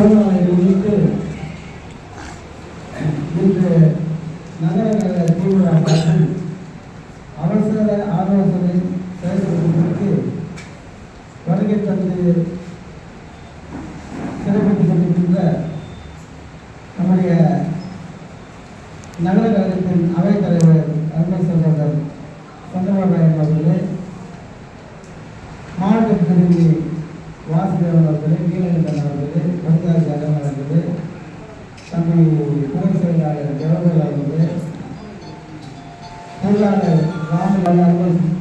சூழ்நிலை முன்னிட்டு இன்று நகர தீவிர அவசர ஆலோசனை செயல்படுவதற்கு வருகை தந்து சிறப்பித்துக் கொண்டிருக்கின்ற நம்முடைய நகர கழகத்தின் அவைத் தலைவர் அருமை சகோதரர் சந்திரபாபு அவர்களே மாவட்ட பிரதிநிதி வாசுதேவன் அவர்களே நீலகண்டன் அவர்களே பரிதாரி ஜெகன் அவர்களே தம்பி துணை செயலாளர் ஜவஹர் அவர்களே பொருளாளர் ராமலால்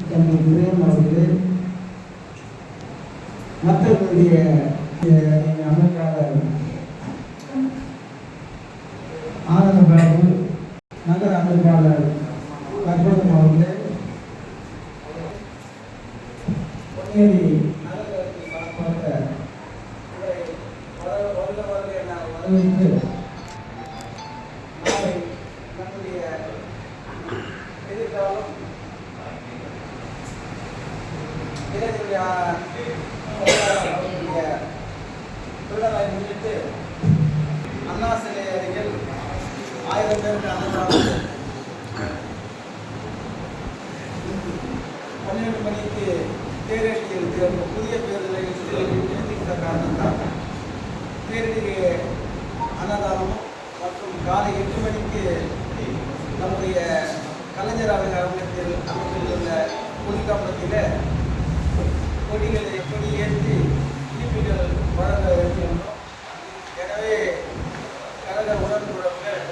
தம்பி பிரேம் அவர்களே மற்றவர்களுடைய அமைப்பாளர் ஆனந்த பாபு நகர அமைப்பாளர் கற்பகம் அவர்களே பொன்னேரி நகரத்தில் சார்பாக இவரை வர- வருக வருக என வரவேற்று நாளை நம்முடைய எதிர்காலம் இளைஞருடைய அவர்களுடைய விடுதலை முன்னிட்டு அண்ணா சிலை அருகில் ஆயிரம் பேருக்கு அன்னதானம் பன்னிரண்டு மணிக்கு தேரேற்றி புதிய பேருந்தை காரணம் தான் பேருக்கு அன்னதானமும் மற்றும் காலை எட்டு மணிக்கு நம்முடைய கலைஞர் அவர்கள் அரங்கத்தில் அமைந்துள்ள கொடிக்காம்பத்தில் கொடிகளை எப்படி ஏற்றி இனிப்புகள் வழங்க இருக்கின்றோம் எனவே கழக உடன்பிறப்புகள்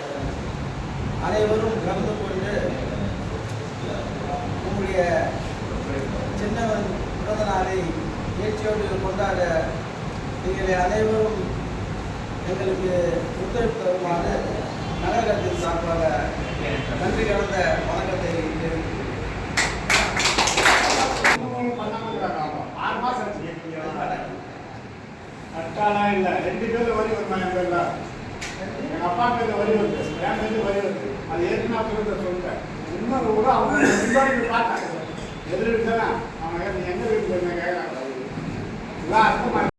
அனைவரும் கலந்து கொண்டு உங்களுடைய சின்னவன் பிறந்த நாளை முயற்சியோடு கொண்டாட நீங்கள் அனைவரும் எங்களுக்கு ஒத்துழைப்பு தருமாறு நகரத்தின் சார்பாக நன்றி கலந்த வணக்கத்தை தெரிவிக்கிறேன் கட்டாலாம் இல்லை ரெண்டு பேர்ல வரி வருமா என் எங்கள் அப்பா பேர்ல வரி வருது என் பேர்ல வரி வருது அது ஏற்கனவே சொல்லிட்டு சொல்லிட்டேன் இன்னொரு கூட அவங்க முன்னாடி பார்த்தாங்க எதிர்த்து தானே அவங்க எங்கள் வீட்டில் என்ன கேட்கறாங்க எல்லாம் அர்த்தமா